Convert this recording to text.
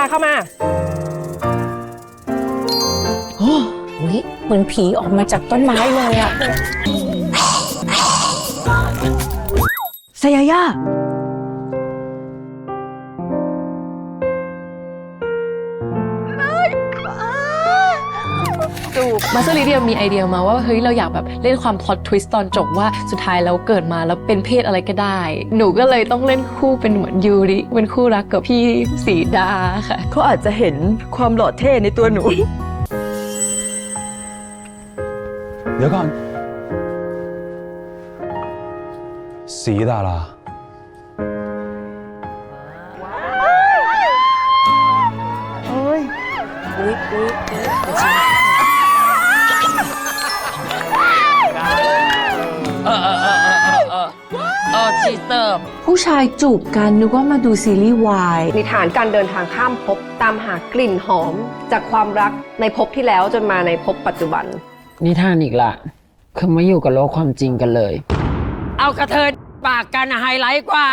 าเข้ามาอุ๊ยเหมือนผีออกมาจากต้นไม้เลยอะสยาย่า มาสเตอร์ลิเดียมีไอเดียมาว่าเฮ้ยเราอยากแบบเล่นความพล็อตทวิสต์ตอนจบว่าสุดท้ายแล้วเกิดมาแล้วเป็นเพศอะไรก็ได้ หนูก็เลยต้องเล่นคู่เป็นเหมือนยูริเป็นคู่รักกับพี่สีดาค่ะเขาอาจจะเห็นความหล่อเท่ในตัวหนู เดี๋ยวก่อน สีดาราอุ๊ยอุ๊ยอุ๊ย ผู้ชายจูบกันนึกว่ามาดูซีรีส์วายนิทานการเดินทางข้ามภพตามหากลิ่นหอม จากความรักในภพที่แล้วจนมาในภพปัจจุบัน นิทานอีกละ คือไม่อยู่กับโลกความจริงกันเลย เอากระเทยปากกันอะไฮไลท์กว่า